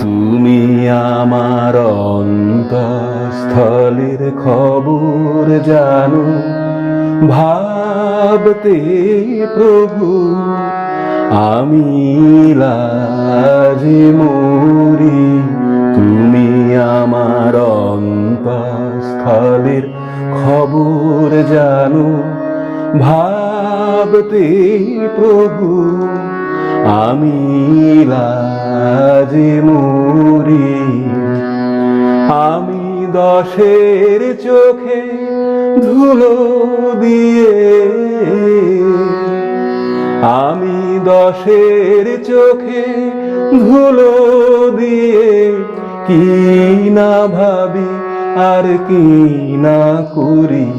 তুমি আমার অন্তঃস্থলের খবর জানো। ভাবতে প্রভু, আমি লাজে মরি। তুমি আমার অন্তঃস্থলের খবর জানো। ভাবতে প্রভু আমি লাজে মরি। আমি দশের চোখে ধুলো দিয়ে। আমি দশের চোখে ধুলো দিয়ে। কি না ভাবি আর কি না করি।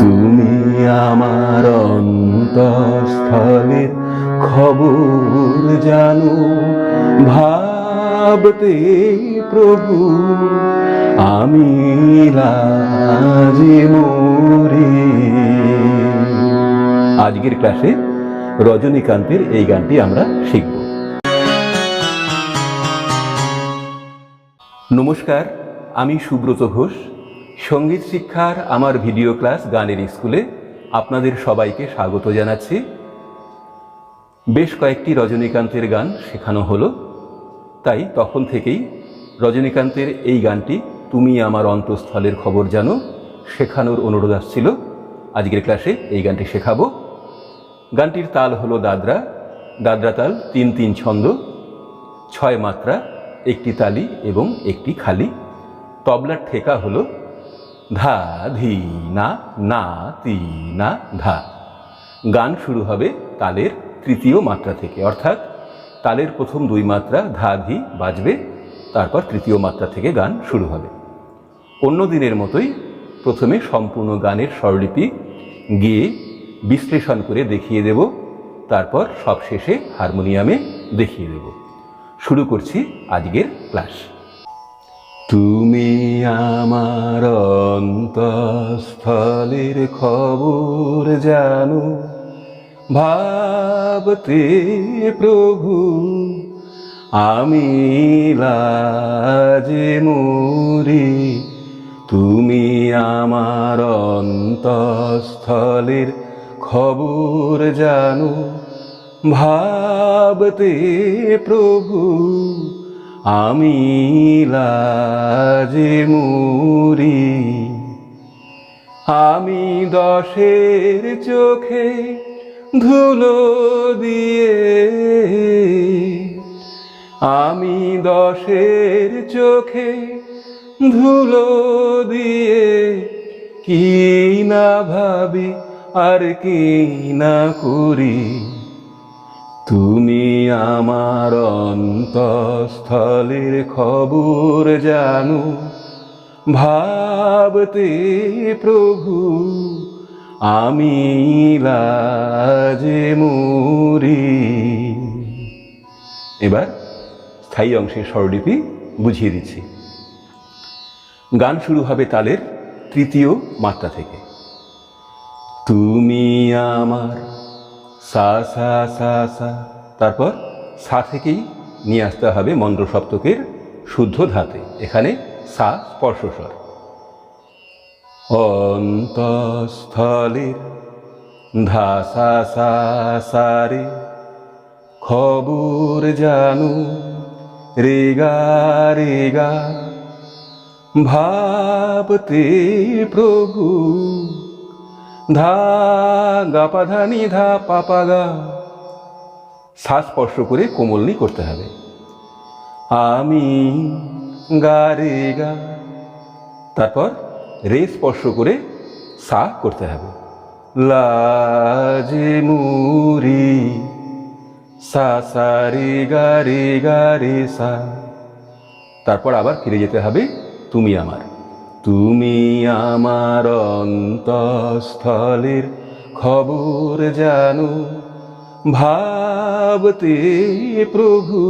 তুমি আমার অন্তঃস্থলের খবর জানো, ভাবতে প্রভু, আমি আজকের ক্লাসে রজনীকান্তের এই গানটি আমরা শিখব। নমস্কার, আমি সুব্রত ঘোষ। সংগীত শিক্ষার আমার ভিডিও ক্লাস গানের স্কুলে আপনাদের সবাইকে স্বাগত জানাচ্ছি। বেশ কয়েকটি রজনীকান্তের গান শেখানো হলো। তাই তখন থেকেই রজনীকান্তের এই গানটি তুমি আমার অন্তঃস্থলের খবর জানো শেখানোর অনুরোধ আসছিল। আজকের ক্লাসে এই গানটি শেখাবো। গানটির তাল হলো দাদরা। দাদরা তাল তিন তিন ছন্দ। ছয় মাত্রা, একটি তালি এবং একটি খালি। তবলার ঠেকা হলো, ধা, ধি, না না, তি, না, ধা। গান শুরু হবে তালের তৃতীয় মাত্রা থেকে, অর্থাৎ তালের প্রথম দুই মাত্রা ধা ধি বাজবে, তারপর তৃতীয় মাত্রা থেকে গান শুরু হবে। অন্য দিনের মতোই প্রথমে সম্পূর্ণ গানের স্বরলিপি গিয়ে বিশ্লেষণ করে দেখিয়ে দেব, তারপর সবশেষে হারমোনিয়ামে দেখিয়ে দেব। শুরু করছি আজকের ক্লাস। তুমি আমার অন্তঃস্থলের খবর জানো ভাবতে প্রভু, আমি লাজে মরি, তুমি আমার অন্তঃস্থলের খবর জানো। ভাবতে প্রভু, আমি লাজে মরি, আমি দশের চোখে ধুলো দিয়ে। আমি দশের চোখে ধুলো দিয়ে, কি না ভাবি আর কি না করি। তুমি আমার অন্তঃস্থলের খবর জানো, ভাবতে প্রভু আমি লাজে মুরি এবার স্থায়ী অংশের স্বরলিপি বুঝিয়ে দিচ্ছি। গান শুরু হবে তালের তৃতীয় মাত্রা থেকে। তুমি আমার সা সা সা সা। তারপর সা থেকেই নিয়ে আসতে হবে মন্দ্র সপ্তকের শুদ্ধ ধাতে। এখানে সা স্পর্শস্বর। অন্তঃস্থলের ধা সা সা খবর জানু রেগা রেগা ভাবতে প্রভু ধা গা পা ধা নি ধা পাপা গা শ্বাস স্পর্শ করে কোমলনি করতে হবে। আমি গা রে গা তারপর রে স্পর্শ করে সা করতে হবে। লাজে মুরি, সা সা, রে, গা রে গা, রে, সা। তারপর আবার ফিরে যেতে হবে, তুমি আমার। তুমি আমার অন্তঃস্থলের খবর জানো, ভাবতে প্রভু,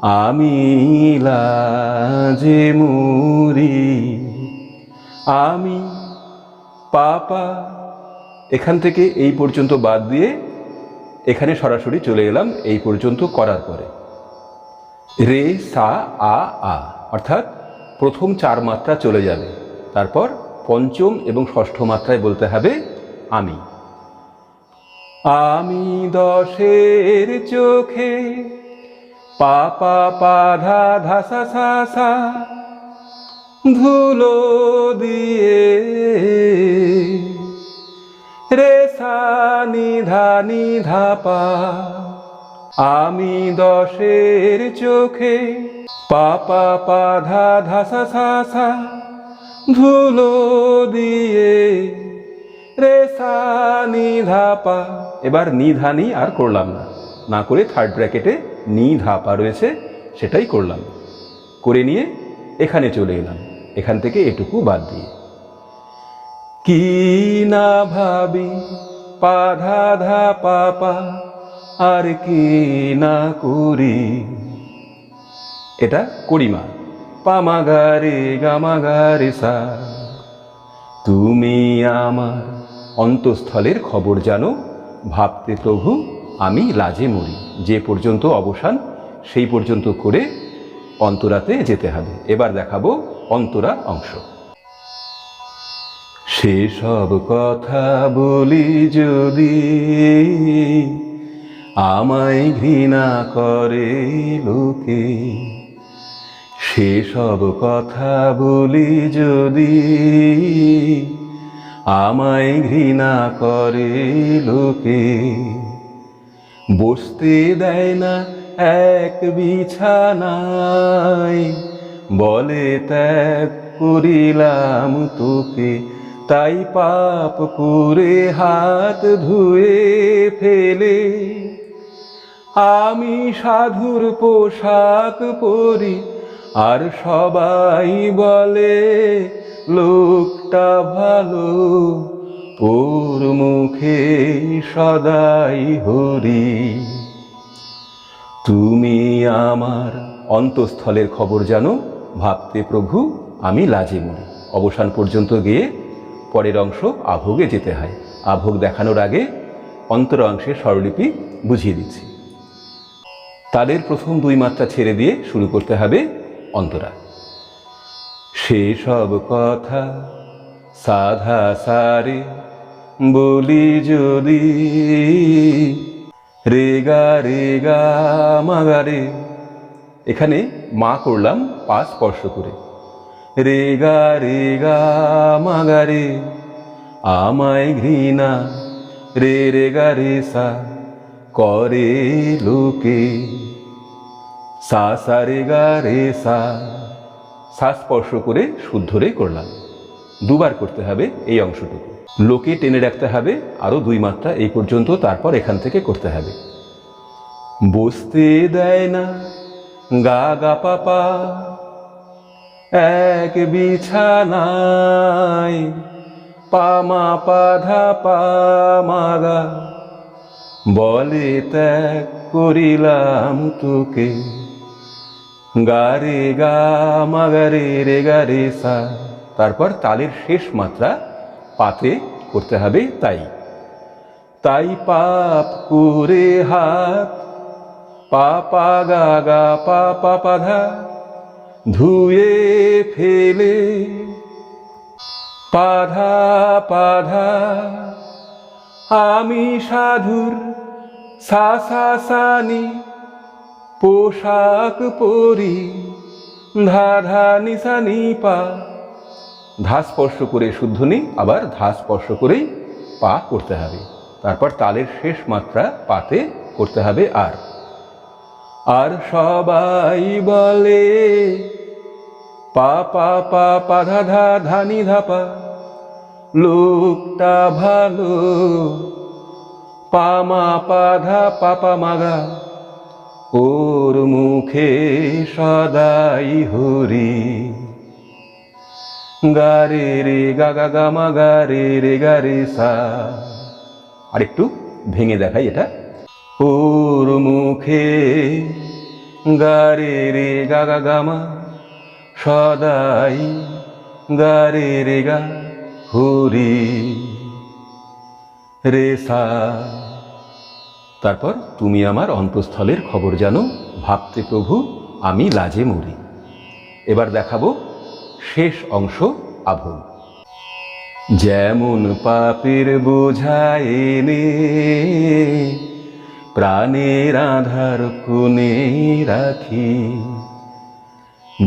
আমি লাজে মুরি। আমি, পাপা, এখান থেকে এই পর্যন্ত বাদ দিয়ে এখানে সরাসরি চলে এলাম এই পর্যন্ত করার পরে। রে, সা, আ আ, অর্থাৎ প্রথম চার মাত্রা চলে যাবে। তারপর পঞ্চম এবং ষষ্ঠ মাত্রায় বলতে হবে আমি। আমি দশের চোখে পা পা পা ধা ধা সা সা সা ধুলো দিয়ে রে সা নি ধা নি ধা পা। আমি দশের চোখে পা পা ধা ধা সা ধুলো দিয়ে রে সা নি ধা পা। এবার নি ধা নি আর করলাম না। না করে থার্ড ব্র্যাকেটে নি ধা পা রয়েছে, সেটাই করলাম। করে নিয়ে এখানে চলে এলাম। এখান থেকে এটুকু বাদ দিয়ে। কি না ভাবি পা ধা ধা পা পা আর কি না করি। এটা করিমা, পামাগারে গামাগারে সা তুমি আমার অন্তঃস্থলের খবর জানো, ভাবতে প্রভু, আমি লাজে মরি। যে পর্যন্ত অবসান, সেই পর্যন্ত করে অন্তরাতে যেতে হবে। এবার দেখাবো অন্তরা অংশ। সেসব কথা বলি যদি আমায় ঘৃণা করে লোকে, সেসব কথা বলি যদি আমায় ঘৃণা করে লোকে, বসতে দেয় না এক বিছানায় বলে ত্যাগ করিলাম তোকে। তাই পাপ করে হাত ধুয়ে ফেলে। আমি সাধুর পোশাক পরি, আর সবাই বলে, লোকটা ভালো, ওর মুখে সদাই হরি। তুমি আমার অন্তঃস্থলের খবর জানো? ভাবতে প্রভু, আমি লাজে মরি অবসান পর্যন্ত গিয়ে পরের অংশ আভোগে যেতে হয়। আভোগ দেখানোর আগে অন্তর অংশের স্বরলিপি বুঝিয়ে দিচ্ছি। তাদের প্রথম দুই মাত্রা ছেড়ে দিয়ে শুরু করতে হবে অন্তরা। সেসব কথা সাধা সারে বলি যদি রেগা রেগা মাগারে এখানে মা করলাম পা স্পর্শ করে। রে গা রে রেগা রেগা মাগারে আমায় ঘৃণা। রে রেগা রে, সা, করে লোকে। সা সা, রে গা রে, সা সা স্পর্শ করে শুদ্ধ রে করলাম। দুবার করতে হবে এই অংশটুকু। লোকে টেনে রাখতে হবে আরও দুই মাত্রা এই পর্যন্ত তারপর এখান থেকে করতে হবে। বসতে দেয় না, গা গা পাপা এক বিছানায় পামা পাধা পামাগা বলে ত্যাগ করিলাম তোকে গারে গা মাগারে রে গারে সা। তারপর তালের শেষ মাত্রা পাতে করতে হবে তাই। তাই পাপ করে হাত, পা পা গা গা, পা পা পাধা ধুয়ে ফেলে। পাধা পাধা আমি সাধুর সানি, পোশাক পরি, ধা ধা নিসা নি পা ধা স্পর্শ করে শুদ্ধ নি আবার ধা স্পর্শ করেই পা করতে হবে। তারপর তালের শেষ মাত্রা পাতে করতে হবে আর। আর সবাই বলে, পা পা পা পা, ধা ধা ধানি ধাপা লোকটা ভালো পামা পাধা পাপা মাগা ওর মুখে সদাই হরি। গারে রে গা গা গা মা গা রে রে গা রে সা আর একটু ভেঙে দেখাই এটা। ওর মুখে গারে রে গা গা গা মা সদাই গারে রে গা হরি রে সা তারপর তুমি আমার অন্তঃস্থলের খবর জানো। ভাবতে প্রভু, আমি লাজে মরি। এবার দেখাবো শেষ অংশ আভুল যেমন পাপের বোঝায় এনে, প্রাণের আধার কোণে রাখি।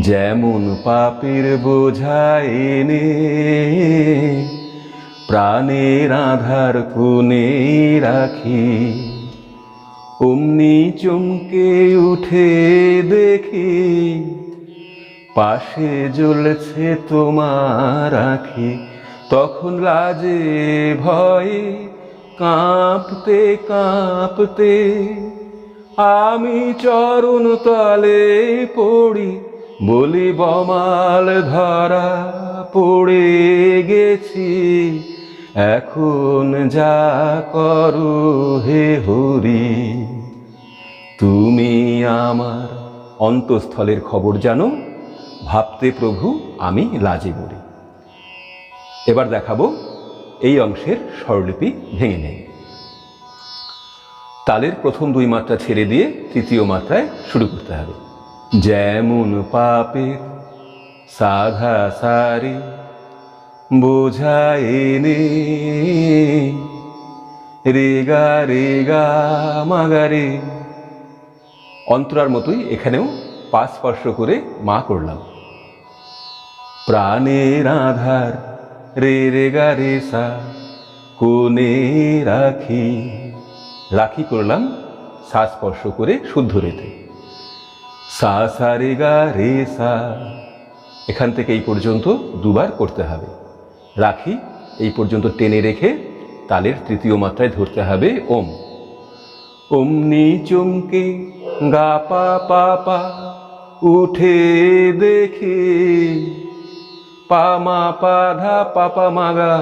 যেমন পাপের বোঝায় এনে, প্রাণের আধার কোণে রাখি। অমনি চমকে উঠে দেখি পাশে জ্বলছে তোমার আখি, তখন লাজে ভয়ে কাঁপতে কাঁপতে আমি চরণ তলে পড়ি, বলি বমাল ধরা পড়ে গেছি, এখন যা করো হে হরি। তুমি আমার অন্তঃস্থলের খবর জানো? ভাবতে প্রভু, আমি লাজে মরি। এবার দেখাবো এই অংশের স্বরলিপি ভেঙে নেই তালের প্রথম দুই মাত্রা ছেড়ে দিয়ে তৃতীয় মাত্রায় শুরু করতে হবে। যেমন পাপের সাধা সারি বোঝায় নে রেগা রেগা মাগারে। অন্তরার মতোই এখানেও পা স্পর্শ করে মা করলাম। প্রাণের আধার, রে রে গা রে সা কোনে রাখি। রাখি করলাম সা স্পর্শ করে শুদ্ধ রেতে সা সা, রে, গা, রে, সা। এখান থেকে এই পর্যন্ত দুবার করতে হবে। রাখি এই পর্যন্ত টেনে রেখে তালের তৃতীয় মাত্রায় ধরতে হবে ওম। অমনি চমকে গা পা পা পা উঠে দেখে পা মা পা ধা পাপা মাগা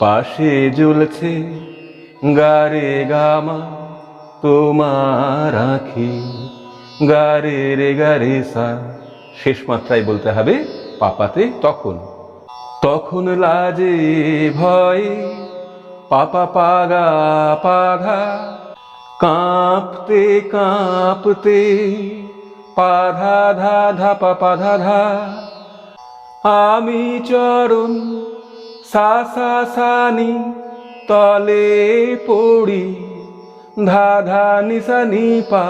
পাশে জ্বলছে গারে গামা তোমার আখি গারে রে গারে সা। শেষ মাত্রায় বলতে হবে পাপাতে তখন। তখন লাজে ভয় পাপা পাগা পাঘা কাঁপতে কাঁপতে পাধা ধা ধা পাপা ধা ধা আমি চরণ সানি তলে পড়ি, ধা ধা নিসা নি পা।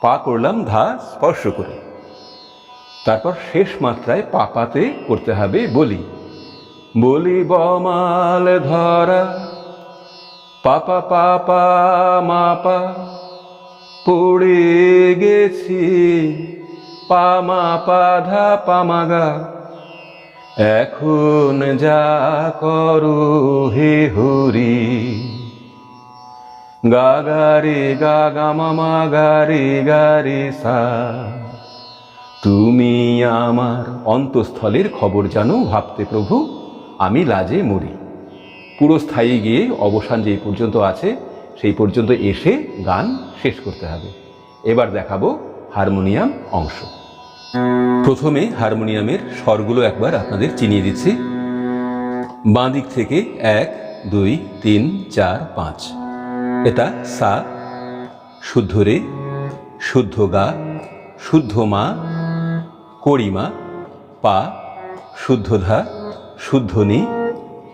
পা করলাম, ধা স্পর্শ করে। তারপর শেষ মাত্রায় পাপাতে করতে হবে বলি। বলি বমাল ধরা পাপা পাপা মাপা পড়ে গেছি। পামা পাধা পামাগা। এখন যা করো হে হরি। গা গা রে গা গা মামা গা রে গা রে সা। তুমি আমার অন্তঃস্থলের খবর জানো, ভাবতে প্রভু, আমি লাজে মরি। পুরো স্থায়ী গিয়ে অবসান যেই পর্যন্ত আছে, সেই পর্যন্ত এসে গান শেষ করতে হবে। এবার দেখাবো হারমোনিয়াম অংশ। প্রথমে হারমোনিয়ামের স্বরগুলো একবার আপনাদের চিনিয়ে দিচ্ছি। বাঁ দিক থেকে এক, দুই, তিন, চার, পাঁচ। এটা সা, শুদ্ধ রে, শুদ্ধ গা, শুদ্ধ মা করিমা পা, শুদ্ধ ধা, শুদ্ধ নি,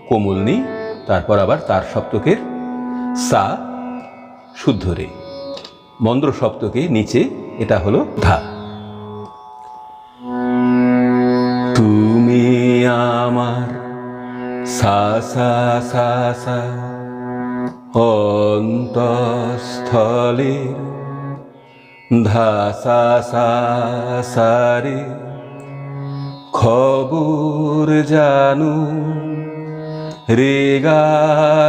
কোমল নি, তারপর আবার তার সপ্তকের সা, শুদ্ধ রে। মন্দ্র সপ্তকে নিচে এটা হলো ধা। তুমি আমার সা সা সা সা অন্তঃস্থলের ধা সা সা সা রে খবর জানু রেগা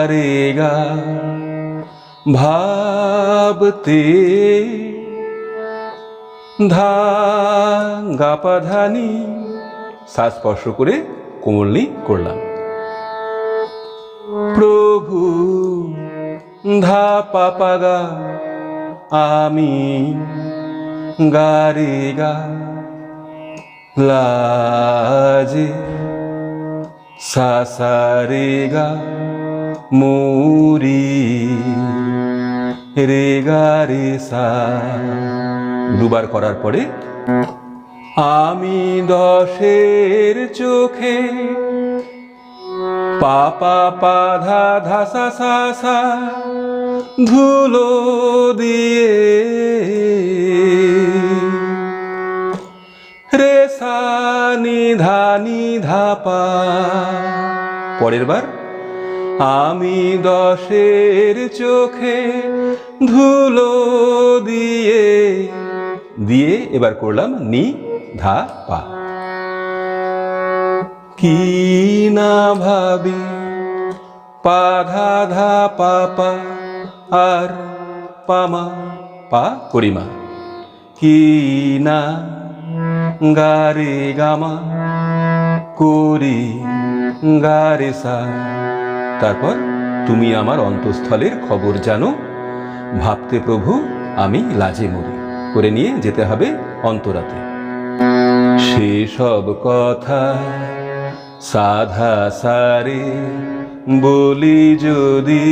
রেগা ভাবতে ধা গাপাধানি সা স্পর্শ করে কোমলনি করলাম। প্রভু, ধা পাপাগা আমি গারে গা, লাজে সা সা রে গা, মুরি রে গা রে সা। দুবার করার পরে আমি দশের চোখে পাপা পাধা ধাসা সা সা ধুলো দিয়ে রে সা নি ধা নি পরের বার, আমি দশের চোখে ধুলো দিয়ে দিয়ে এবার করলাম নি ধা পা। কি না ভাবি পা ধা ধা পা পা আর পামা পা করিমা। কি না গারে গামা করি গারে সা তারপর তুমি আমার অন্তঃস্থলের খবর জানো। ভাবতে প্রভু, আমি লাজে মরি। করে নিয়ে যেতে হবে অন্তরাতে। সেসব কথা সাধা সারে বলি যদি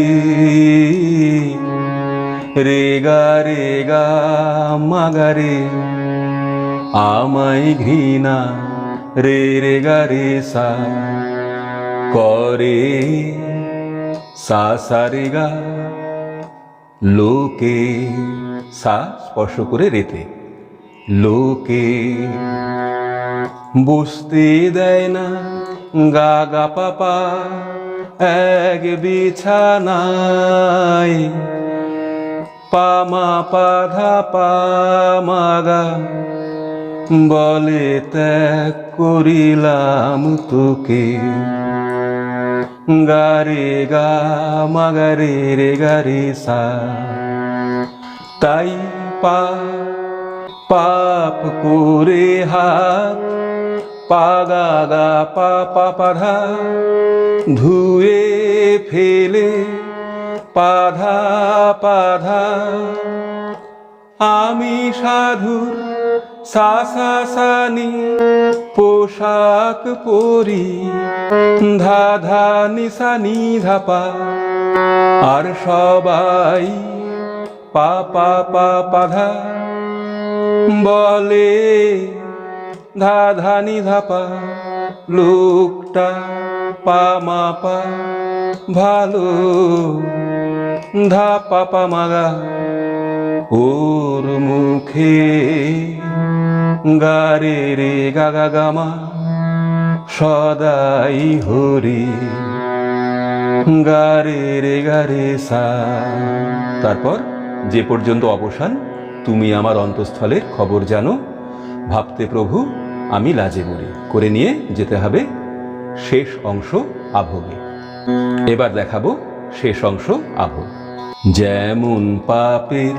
রেগা রেগা মাগারে আমায় ঘৃণা রে রেগা রে সা করে সা সা রেগা লোকে সা স্পর্শ করে রেতে। লোকে বসতে দেয় না, গা গা পাপা এক বিছানায়। পামা পাধা পামাগা বলে ত্যাগ করিলাম তোকে। গারে গা মাগারে রে গারে সা। তাই পা, পাপ করে হাত গা পা পা পাধা ধুয়ে ফেলে পাধা পাধা আমি সাধুর সাসা সানি পোশাক পরি, ধা ধা, নিশানি ধাপা আর সবাই পা পা পা পাধা বলে ধা ধানি ধাপা লোকটা পা মা পা, ভালো ধা পাপা মাগা ওর মুখে গারে রে গাগা গামা সদাই হরি। গারে রে গারে সা। তারপর যে পর্যন্ত অবসান, তুমি আমার অন্তঃস্থলের খবর জানো। ভাবতে প্রভু আমি লাজে মরি। করে নিয়ে যেতে হবে শেষ অংশ আভোগে। এবার দেখাবো শেষ অংশ আভোগ। যেমন পাপের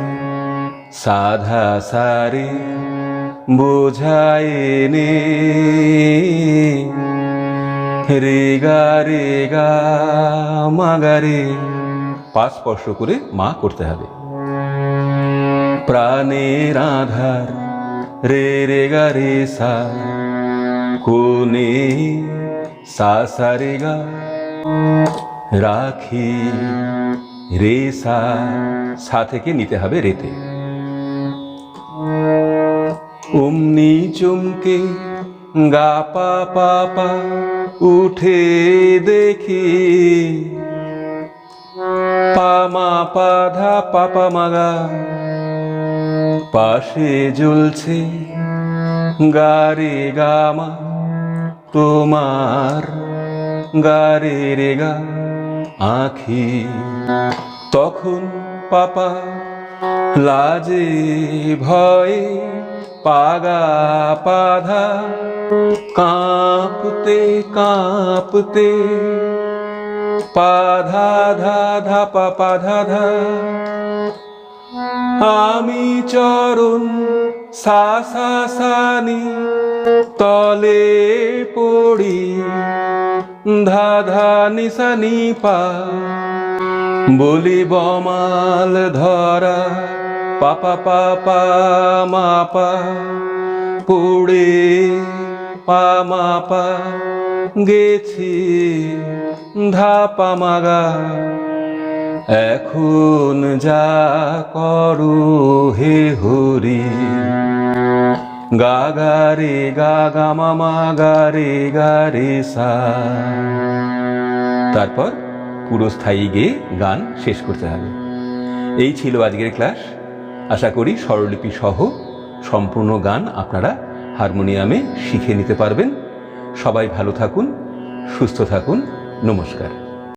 সাধা সারে বোঝায় নে রে গা রেগা রেগা মাগারে পা স্পর্শ করে মা করতে হবে। প্রাণের আধার রে রে গা রে সা, কোনে সা সা রে গা রাখি রে সা সা থেকে নিতে হবে রেতে। অমনি চমকে গা পা পা পা উঠে দেখি পামা পাধা পাপা মাগা পাশে জ্বলছে গারে গামা, তোমার গারে রে গা আখি। তখন পাপা লাজে ভয়ে পাগা পাধা কাঁপতে কাঁপতে, পাধা ধা ধা পা পাধা ধা আমি চরণ সা সা তলে পড়ি। ধা ধা নিশানি পা বলি বমাল ধরা। পাপা পাপা মাপা পুড়ে পা মাপা গেছি ধা পামাগা এখন যা করো হে হরি গা রে গা গা মামা গা রে গা রে সা। তারপর পুরো স্থায়ী গেয়ে গান শেষ করতে হবে। এই ছিল আজকের ক্লাস। আশা করি স্বরলিপি সহ সম্পূর্ণ গান আপনারা হারমোনিয়ামে শিখে নিতে পারবেন। সবাই ভালো থাকুন, সুস্থ থাকুন। নমস্কার।